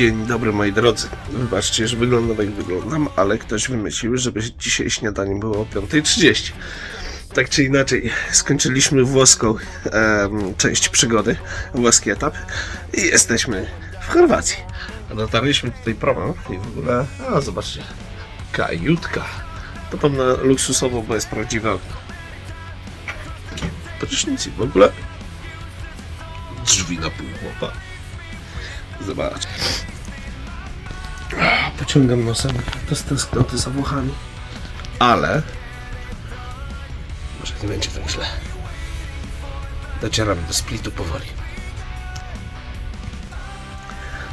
Dzień dobry moi drodzy. Wybaczcie, że wyglądam jak wyglądam, ale ktoś wymyślił, żeby dzisiaj śniadanie było o 5.30. Tak czy inaczej, skończyliśmy włoską część przygody, włoski etap i jesteśmy w Chorwacji. Dotarliśmy tutaj promem i w ogóle, a zobaczcie, kajutka. Podobno luksusową, bo jest prawdziwa prysznic i w ogóle drzwi na pół chłopa. Zobacz. Pociągam nosem to z tęsknoty za Włochami. Ale może nie będzie tak źle. Docieramy do splitu powoli.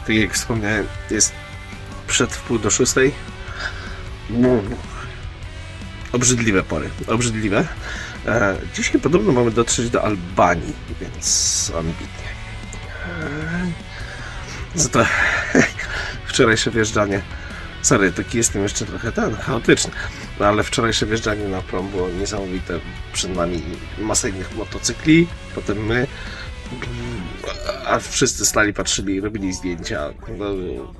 Tak jak wspomniałem, jest przed wpół do szóstej. Mm. Obrzydliwe pory, obrzydliwe. E, dzisiaj podobno mamy dotrzeć do Albanii, więc ambitnie. E, za to wczorajsze wjeżdżanie. Sorry, taki jestem jeszcze trochę ten, chaotyczny. No ale wczorajsze wjeżdżanie na prom było niesamowite. Przed nami masa innych motocykli, potem my. A wszyscy stali, patrzyli i robili zdjęcia. No,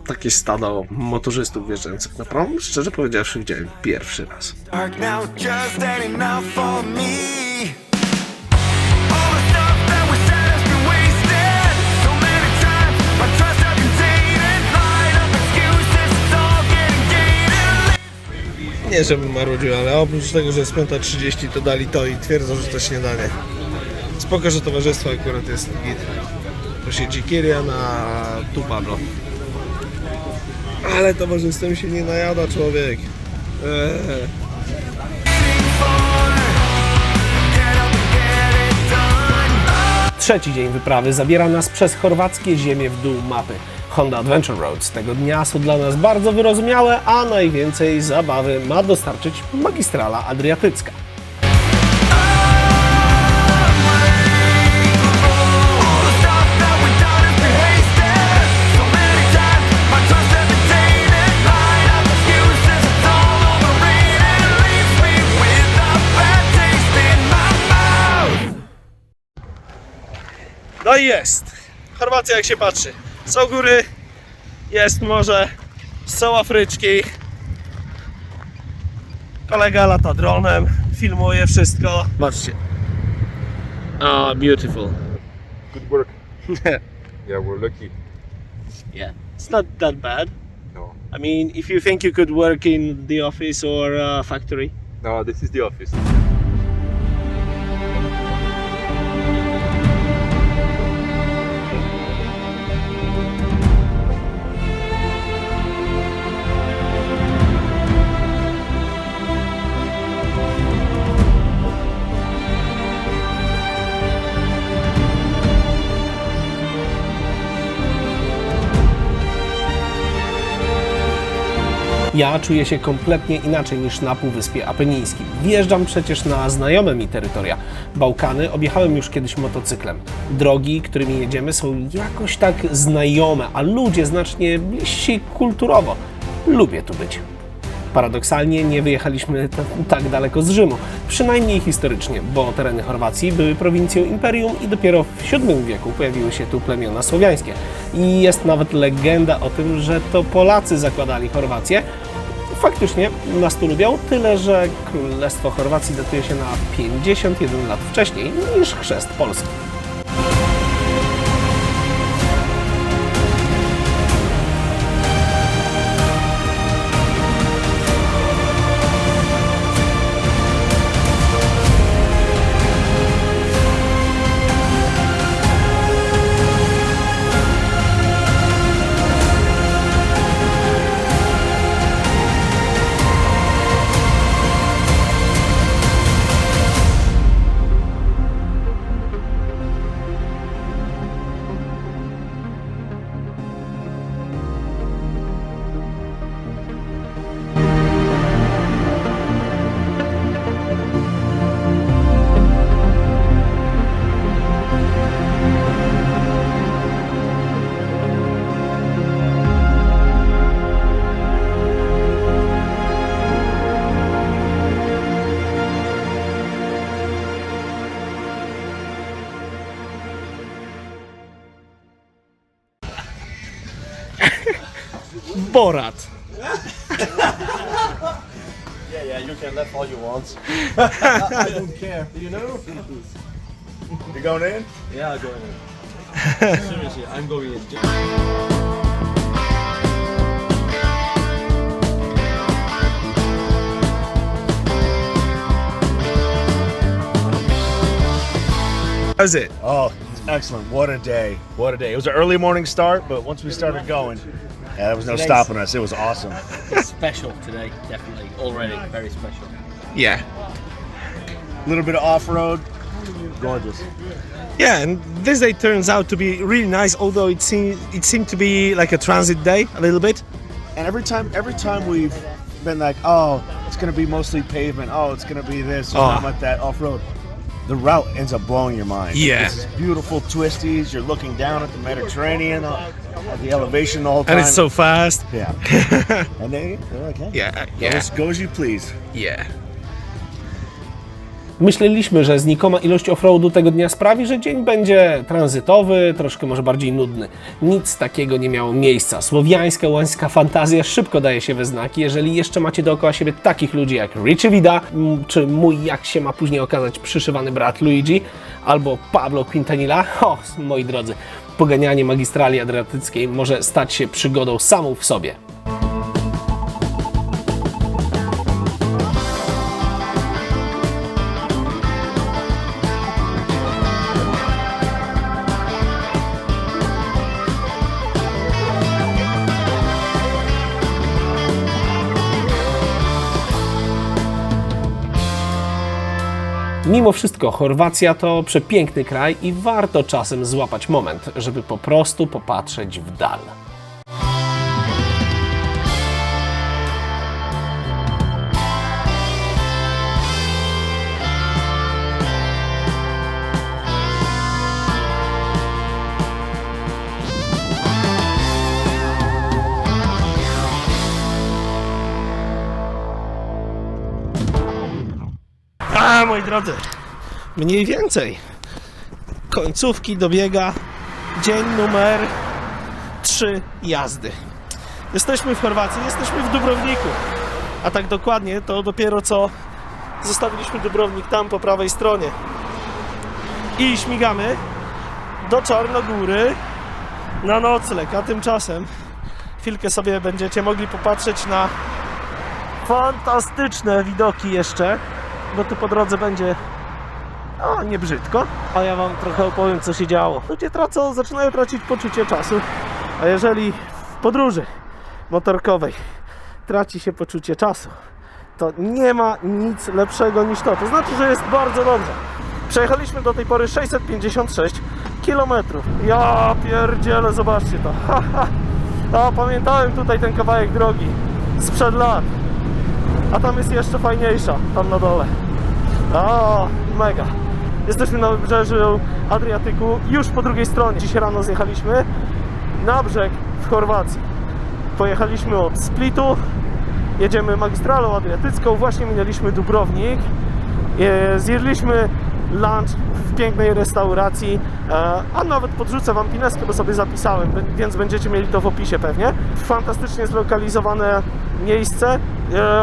takie stado motorzystów wjeżdżających na prom, szczerze powiedziawszy, widziałem pierwszy raz. Nie, żebym marudził, ale oprócz tego, że jest 5.30 to dali to i twierdzą, że to śniadanie. Spoko, że towarzystwo akurat jest git. To siedzi Kirian, a tu Pablo. Ale towarzystwem się nie najada człowiek. Eee. Trzeci dzień wyprawy zabiera nas przez chorwackie ziemie w dół mapy. Honda Adventure Roads tego dnia są dla nas bardzo wyrozumiałe, a najwięcej zabawy ma dostarczyć magistrala adriatycka. No i jest. Chorwacja jak się patrzy. Są góry, jest morze, są Afryczki. Kolega lata dronem, filmuje wszystko. Patrzcie. Ah, beautiful. Good work. yeah, we're lucky. Yeah, it's not that bad. No, I mean, if you think you could work in the office or uh, factory. no, this is the office. Ja czuję się kompletnie inaczej niż na Półwyspie Apenińskim. Wjeżdżam przecież na znajome mi terytoria. Bałkany objechałem już kiedyś motocyklem. Drogi, którymi jedziemy są jakoś tak znajome, a ludzie znacznie bliżsi kulturowo. Lubię tu być. Paradoksalnie nie wyjechaliśmy tak daleko z Rzymu, przynajmniej historycznie, bo tereny Chorwacji były prowincją imperium i dopiero w VII wieku pojawiły się tu plemiona słowiańskie. I jest nawet legenda o tym, że to Polacy zakładali Chorwację. Faktycznie nas tu lubią, tyle że Królestwo Chorwacji datuje się na 51 lat wcześniej niż chrzest Polski. Borat. Yeah, yeah, you can laugh all you want. I don't care. You know? You going in? Yeah, I'm going in. Seriously, I'm going in. How's it? Oh, excellent. What a day. What a day. It was an early morning start, but once we started going, yeah, there was no stopping us. It was awesome. special today, definitely. Already very special. Yeah. A little bit of off road. Gorgeous. Yeah, and this day turns out to be really nice, although it seemed it seemed to be like a transit day a little bit. And every time every time we've been like, oh, it's gonna be mostly pavement, oh, it's gonna be this, or Oh. not like that, off road. The route ends up blowing your mind. Yeah. It's beautiful twisties. You're looking down at the Mediterranean, uh, at the elevation all the whole time. And it's so fast. yeah. and they, they're like, hey, Yeah, go, yeah, as, go as you please. yeah. Myśleliśmy, że znikoma ilość offroadu tego dnia sprawi, że dzień będzie tranzytowy, troszkę może bardziej nudny. Nic takiego nie miało miejsca. Słowiańska, łańska fantazja szybko daje się we znaki, jeżeli jeszcze macie dookoła siebie takich ludzi jak Richie Vida, czy mój, jak się ma później okazać, przyszywany brat Luigi, albo Pablo Quintanilla. O, moi drodzy, poganianie magistrali adriatyckiej może stać się przygodą samą w sobie. Mimo wszystko Chorwacja to przepiękny kraj i warto czasem złapać moment, żeby po prostu popatrzeć w dal. Moi drodzy, mniej więcej. Końcówki dobiega dzień numer 3 jazdy. Jesteśmy w Chorwacji, jesteśmy w Dubrowniku. A tak dokładnie to dopiero co zostawiliśmy Dubrownik tam po prawej stronie. I śmigamy do Czarnogóry na nocleg, a tymczasem chwilkę sobie będziecie mogli popatrzeć na fantastyczne widoki jeszcze bo tu po drodze będzie o, nie brzydko, a ja wam trochę opowiem, co się działo. Ludzie tracą, zaczynają tracić poczucie czasu, a jeżeli w podróży motorkowej traci się poczucie czasu, to nie ma nic lepszego niż to. To znaczy, że jest bardzo dobrze. Przejechaliśmy do tej pory 656 km. Ja pierdzielę, zobaczcie to. Ha, ha. A, pamiętałem tutaj ten kawałek drogi sprzed lat. A tam jest jeszcze fajniejsza, tam na dole. O, mega. Jesteśmy na wybrzeżu Adriatyku, już po drugiej stronie. Dziś rano zjechaliśmy na brzeg w Chorwacji. Pojechaliśmy od Splitu, jedziemy magistralą adriatycką, właśnie minęliśmy Dubrownik. E, Zjedliśmy lunch w pięknej restauracji, e, a nawet podrzucę Wam pineskę, bo sobie zapisałem, więc będziecie mieli to w opisie pewnie. Fantastycznie zlokalizowane miejsce,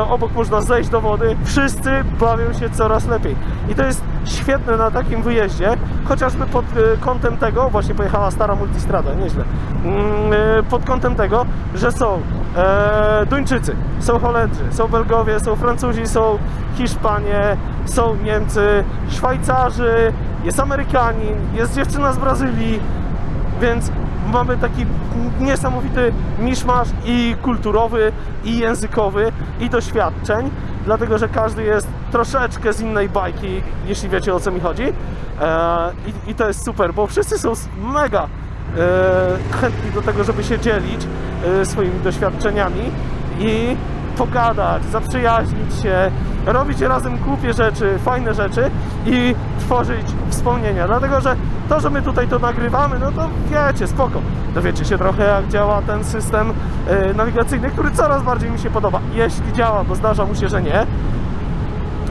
obok można zejść do wody, wszyscy bawią się coraz lepiej. I to jest świetne na takim wyjeździe, chociażby pod e, kątem tego, właśnie pojechała stara multistrada, nieźle, Mm, e, pod kątem tego, że są e, Duńczycy, są Holendrzy, są Belgowie, są Francuzi, są Hiszpanie, są Niemcy, Szwajcarzy, jest Amerykanin, jest dziewczyna z Brazylii, więc mamy taki niesamowity miszmasz i kulturowy, i językowy, i doświadczeń, dlatego że każdy jest troszeczkę z innej bajki, jeśli wiecie o co mi chodzi. E, i, I to jest super, bo wszyscy są mega e, chętni do tego, żeby się dzielić e, swoimi doświadczeniami i pogadać, zaprzyjaźnić się, robić razem głupie rzeczy, fajne rzeczy i tworzyć wspomnienia. Dlatego, że to, że my tutaj to nagrywamy, no to wiecie, spoko. Dowiecie się trochę, jak działa ten system e, nawigacyjny, który coraz bardziej mi się podoba. Jeśli działa, bo zdarza mu się, że nie.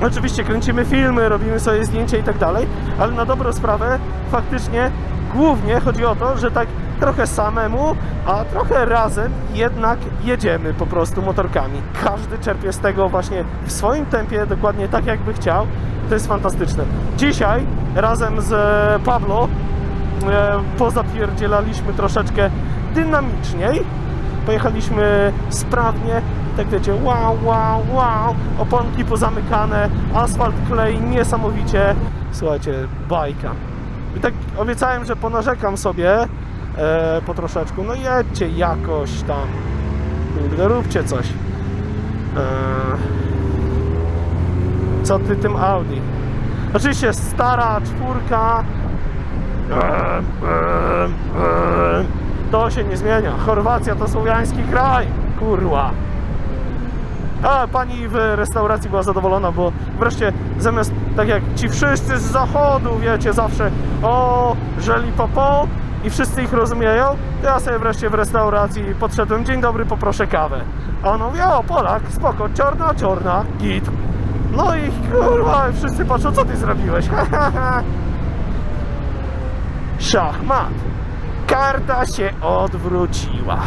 Oczywiście kręcimy filmy, robimy sobie zdjęcia i tak dalej, ale na dobrą sprawę faktycznie głównie chodzi o to, że tak trochę samemu, a trochę razem jednak jedziemy po prostu motorkami. Każdy czerpie z tego właśnie w swoim tempie, dokładnie tak jakby chciał. To jest fantastyczne. Dzisiaj razem z e, Pablo e, pozapierdzielaliśmy troszeczkę dynamiczniej. Pojechaliśmy sprawnie, tak wiecie, wow, wow, wow, oponki pozamykane, asfalt klei niesamowicie. Słuchajcie, bajka. I tak obiecałem, że ponarzekam sobie e, po troszeczku. No jedźcie jakoś tam. Kurde, róbcie coś. E, co ty tym Audi? Oczywiście stara czwórka. E, e, e, to się nie zmienia. Chorwacja to słowiański kraj. Kurwa. A pani w restauracji była zadowolona, bo wreszcie zamiast tak jak ci wszyscy z zachodu, wiecie, zawsze o, żeli popo i wszyscy ich rozumieją, to ja sobie wreszcie w restauracji podszedłem, dzień dobry, poproszę kawę. A on mówi, o, Polak, spoko, czarna, czarna, git. No i kurwa, wszyscy patrzą, co ty zrobiłeś? Szachmat. Karta się odwróciła.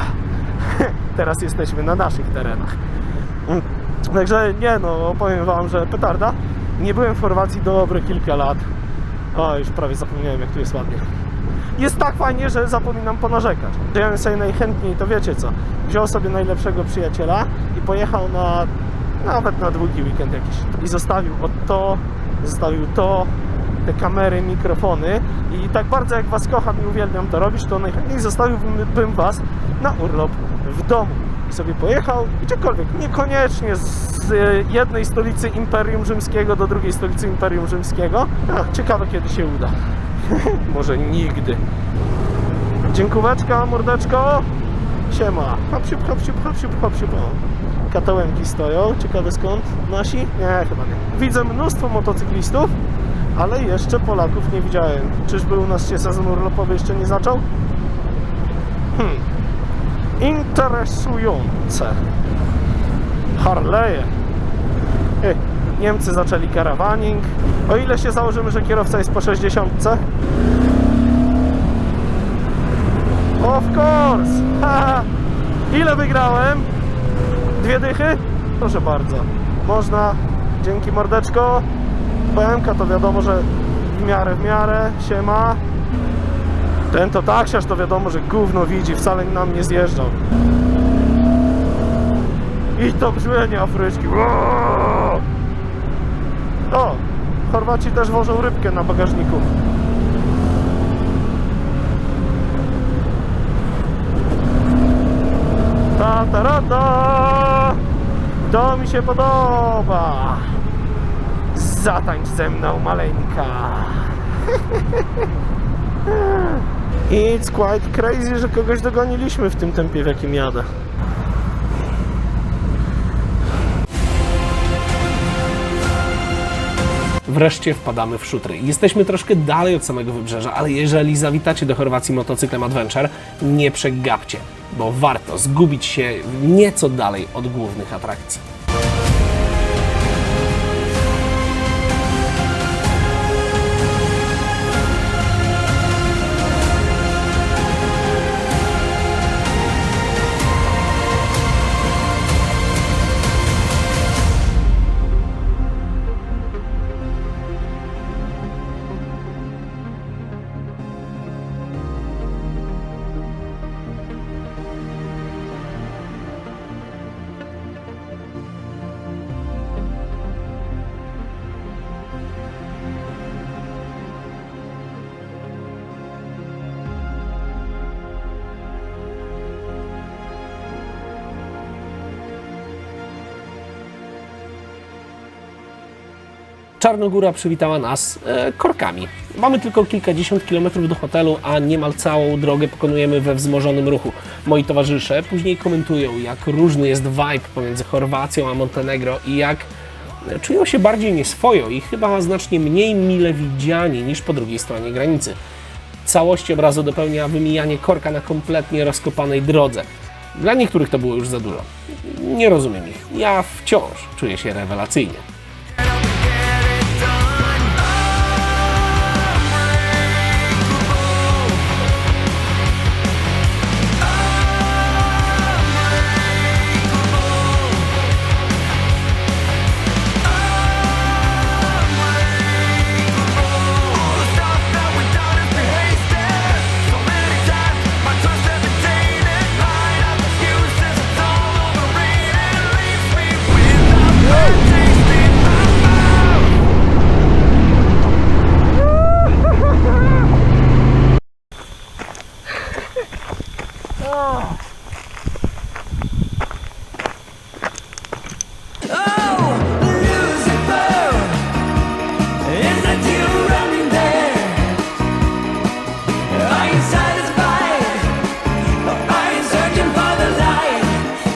Teraz jesteśmy na naszych terenach. Także nie no, powiem wam, że petarda. Nie byłem w Chorwacji dobre kilka lat. O, już prawie zapomniałem jak tu jest ładnie. Jest tak fajnie, że zapominam ponarzekać. Wziąłem sobie najchętniej, to wiecie co, wziął sobie najlepszego przyjaciela i pojechał na, nawet na długi weekend jakiś. I zostawił od to, zostawił to, te kamery, mikrofony i tak bardzo jak was kocham i uwielbiam to robić, to najchętniej zostawiłbym was na urlop w domu. I sobie pojechał gdziekolwiek, niekoniecznie z jednej stolicy Imperium Rzymskiego do drugiej stolicy Imperium Rzymskiego. A, ciekawe kiedy się uda. Może nigdy. Dziękóweczka, mordeczko. Siema. Hop, siup, hop, siup, hop, siup, hop, siup. Stoją. Ciekawe skąd? Nasi? Nie, chyba nie. Widzę mnóstwo motocyklistów, ale jeszcze Polaków nie widziałem. Czyżby u nas się sezon urlopowy jeszcze nie zaczął? Hmm. Interesujące. Harley'e. Ej, Niemcy zaczęli karawaning. O ile się założymy, że kierowca jest po 60? Of course! Haha. Ile wygrałem? Dwie dychy? Proszę bardzo. Można. Dzięki mordeczko. BMK to wiadomo, że w miarę, w miarę. Siema. Ten to taksiarz to wiadomo, że gówno widzi. Wcale nam nie zjeżdżał. I to brzmienie Afryczki. Wow! O! Chorwaci też wożą rybkę na bagażniku. Ta, ta, ta. To mi się podoba. Zatańcz ze mną, maleńka. It's quite crazy, że kogoś dogoniliśmy w tym tempie, w jakim jadę. Wreszcie wpadamy w szutry. Jesteśmy troszkę dalej od samego wybrzeża, ale jeżeli zawitacie do Chorwacji motocyklem Adventure, nie przegapcie, bo warto zgubić się nieco dalej od głównych atrakcji. Czarnogóra przywitała nas e, korkami. Mamy tylko kilkadziesiąt kilometrów do hotelu, a niemal całą drogę pokonujemy we wzmożonym ruchu. Moi towarzysze później komentują, jak różny jest vibe pomiędzy Chorwacją a Montenegro i jak e, czują się bardziej nieswojo i chyba znacznie mniej mile widziani niż po drugiej stronie granicy. Całość obrazu dopełnia wymijanie korka na kompletnie rozkopanej drodze. Dla niektórych to było już za dużo. Nie rozumiem ich. Ja wciąż czuję się rewelacyjnie.